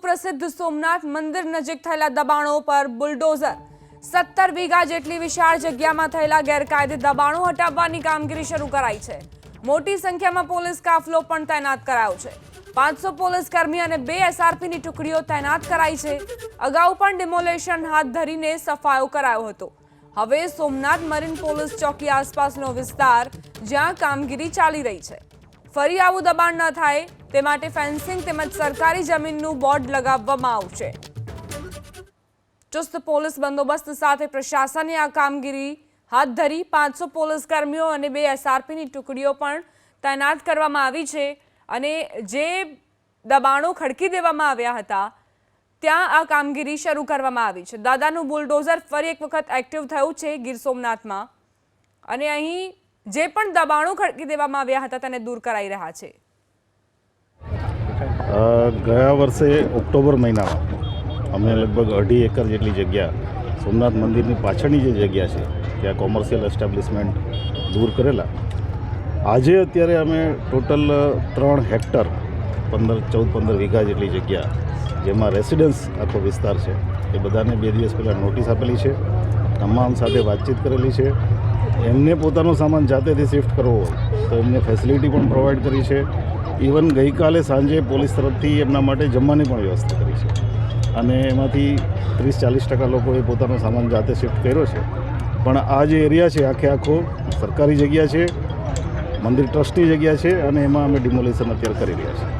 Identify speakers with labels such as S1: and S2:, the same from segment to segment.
S1: સુપ્રસિદ્ધ સોમનાથ મંદિર નજીક થયેલા દબાણો પર બુલડોઝર. સત્તર વીઘા જેટલી વિશાળ જગ્યામાં થયેલા ગેરકાયદે દબાણો હટાવવાની કામગીરી શરૂ કરાઈ છે. મોટી સંખ્યામાં પોલીસ કાફલો પણ તૈનાત કરાયો છે. પાંચસો પોલીસ કર્મી અને બે એસઆરપીની ટુકડીઓ તૈનાત કરાઈ છે. અગાઉ પણ ડિમોલેશન હાથ ધરીને સફાયો કરાયો હતો. હવે સોમનાથ મરીન પોલીસ ચોકી આસપાસનો વિસ્તાર જ્યાં કામગીરી ચાલી રહી છે. ફરી આવું દબાણ ન થાય તે માટે ફેન્સિંગ તેમજ સરકારી જમીનનું બોર્ડ લગાવવામાં આવશે. ચુસ્ત પોલીસ બંદોબસ્ત સાથે પ્રશાસને આ કામગીરી હાથ ધરી પાંચસો પોલીસ કર્મીઓ અને બે એસઆરપીની ટુકડીઓ પણ તૈનાત કરવામાં આવી છે અને જે દબાણો ખડકી દેવામાં આવ્યા હતા, ત્યાં આ કામગીરી શરૂ કરવામાં આવી છે. દાદાનું બુલડોઝર ફરી એક વખત એક્ટિવ થયું છે ગીર સોમનાથમાં અને અહીં જે પણ દબાણો ખડકી દેવામાં આવ્યા હતા તેને દૂર કરાઈ રહ્યા છે.
S2: ગયા વર્ષે ઓક્ટોબર મહિનામાં અમે લગભગ અઢી એકર જેટલી જગ્યા સોમનાથ મંદિરની પાછળની જે જગ્યા છે, ત્યાં કોમર્શિયલ એસ્ટાબ્લિશમેન્ટ દૂર કરેલા. આજે અત્યારે અમે ટોટલ ત્રણ હેક્ટર, પંદર, ચૌદ, પંદર વીઘા જેટલી જગ્યા, જેમાં રેસિડન્સ આખો વિસ્તાર છે. એ બધાને બે દિવસ પહેલાં નોટિસ આપેલી છે, તમામ સાથે વાતચીત કરેલી છે. એમને પોતાનો સામાન જાતેથી શિફ્ટ કરવો હોય તો એમને ફેસિલિટી પણ પ્રોવાઈડ કરી છે. ઇવન ગઈકાલે સાંજે પોલીસ તરફથી એમના માટે જમવાની પણ વ્યવસ્થા કરી છે. અને એમાંથી ત્રીસ ચાલીસ ટકા લોકોએ પોતાનો સામાન જાતે શિફ્ટ કર્યો છે. પણ આ જે એરિયા છે આખે આખો સરકારી જગ્યા છે મંદિર ટ્રસ્ટની જગ્યા છે અને એમાં અમે ડિમોલેશન અત્યારે કરી રહ્યા છીએ.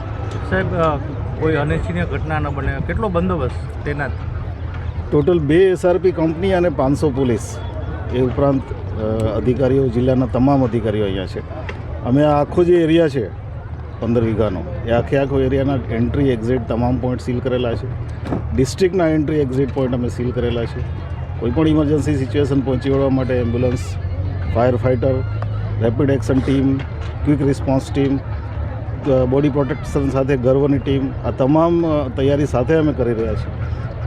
S3: સાહેબ કોઈ અનિચ્છનીય ઘટના ન બને. કેટલો બંદોબસ્ત તેના
S2: ટોટલ બે એસઆરપી કંપની અને પાંચસો પોલીસ એ ઉપરાંત અધિકારીઓ જિલ્લાના તમામ અધિકારીઓ અહીંયા છે. અમે આ આખો જે એરિયા છે પંદર વીઘાનો. એ આખે આખો એરિયાના એન્ટ્રી એક્ઝિટ તમામ પોઈન્ટ સીલ કરેલા છે. ડિસ્ટ્રિક્ટના એન્ટ્રી એક્ઝિટ પોઈન્ટ અમે સીલ કરેલા છે. કોઈપણ ઇમરજન્સી સિચ્યુએશન પહોંચી વળવા માટે ambulance fire fighter rapid action team quick response team body protection સાથે ગર્વની ટીમ આ તમામ તૈયારી સાથે અમે કરી રહ્યા છીએ.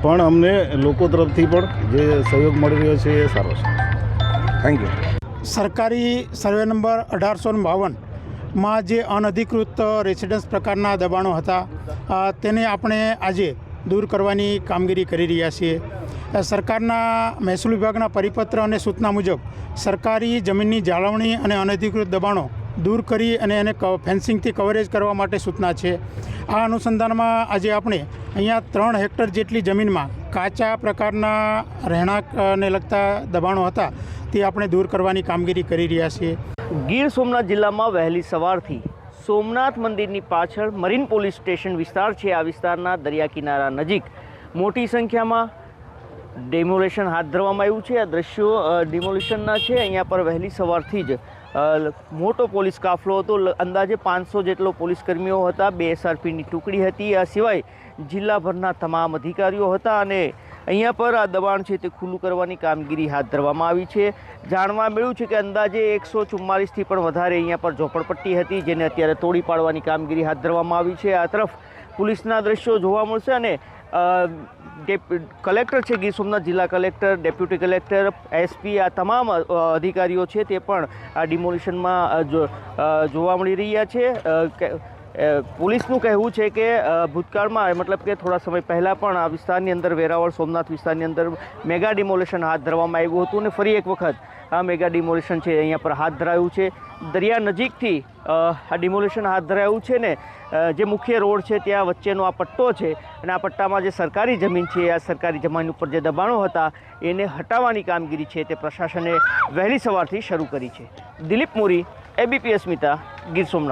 S2: પણ અમને લોકો તરફથી પણ જે સહયોગ મળી રહ્યો છે એ સારો છે. થેન્ક યુ
S4: સરકારી સર્વે નંબર અઢારસો બાવનમાં જે અનધિકૃત રેસિડન્સ પ્રકારના દબાણો હતા તેને આપણે આજે દૂર કરવાની કામગીરી કરી રહ્યા છીએ. સરકારના મહેસૂલ વિભાગના પરિપત્ર અને સૂચના મુજબ સરકારી જમીનની જાળવણી અને અનધિકૃત દબાણો દૂર કરી અને એને ક- ફેન્સિંગથી કવરેજ કરવા માટે સૂચના છે. આ અનુસંધાનમાં આજે આપણે અહીંયા ત્રણ હેક્ટર જેટલી જમીનમાં કાચા પ્રકારના રહેણાંકને લગતા દબાણો હતા તે આપણે દૂર કરવાની કામગીરી કરી રહ્યા છીએ.
S5: ગીર સોમનાથ જિલ્લામાં વહેલી સવારથી સોમનાથ મંદિરની પાછળ મરીન પોલીસ સ્ટેશન વિસ્તાર છે. આ વિસ્તારના દરિયા કિનારા નજીક મોટી સંખ્યામાં ડેમોલેશન હાથ ધરવામાં આવ્યું છે. આ દ્રશ્યો ડિમોલેશનના છે. અહીંયા પર વહેલી સવારથી જ મોટો પોલીસ કાફલો હતો. અંદાજે પાંચસો જેટલો પોલીસ કર્મીઓ હતા. બે એસઆરપીની ટુકડી હતી. આ સિવાય જિલ્લાભરના તમામ અધિકારીઓ હતા અને અહીંયા પર આ દબાણ છે તે ખુલ્લું કરવાની કામગીરી હાથ ધરવામાં આવી છે. જાણવા મળ્યું છે કે અંદાજે એકસો ચુમ્માલીસથી પણ વધારે અહીંયા પર ઝોપડપટ્ટી હતી, જેને અત્યારે તોડી પાડવાની કામગીરી હાથ ધરવામાં આવી છે. આ તરફ પોલીસના દ્રશ્યો જોવા મળશે અને કલેક્ટર છે, ગીર સોમનાથ જિલ્લા કલેક્ટર, ડેપ્યુટી કલેક્ટર, એસપી, આ તમામ અધિકારીઓ છે તે પણ આ ડિમોલિશનમાં જોવા મળી રહ્યા છે. પોલીસનું કહેવું છે કે ભૂતકાળમાં મતલબ કે થોડા સમય પહેલાં પણ આ વિસ્તારની અંદર વેરાવળ, સોમનાથ વિસ્તારની અંદર મેગા ડિમોલેશન હાથ ધરવામાં આવ્યું હતું અને ફરી એક વખત આ મેગા ડિમોલેશન છે અહીંયા પર હાથ ધરાયું છે. દરિયા નજીકથી આ ડિમોલેશન હાથ ધરાયું છે ને જે મુખ્ય રોડ છે ત્યાં વચ્ચેનો આ પટ્ટો છે અને આ પટ્ટામાં જે સરકારી જમીન છે, આ સરકારી જમીન ઉપર જે દબાણો હતા, એને હટાવવાની કામગીરી છે તે પ્રશાસને વહેલી સવારથી શરૂ કરી છે. દિલીપ મોરી, એબીપી અસ્મિતા, ગીર સોમનાથ.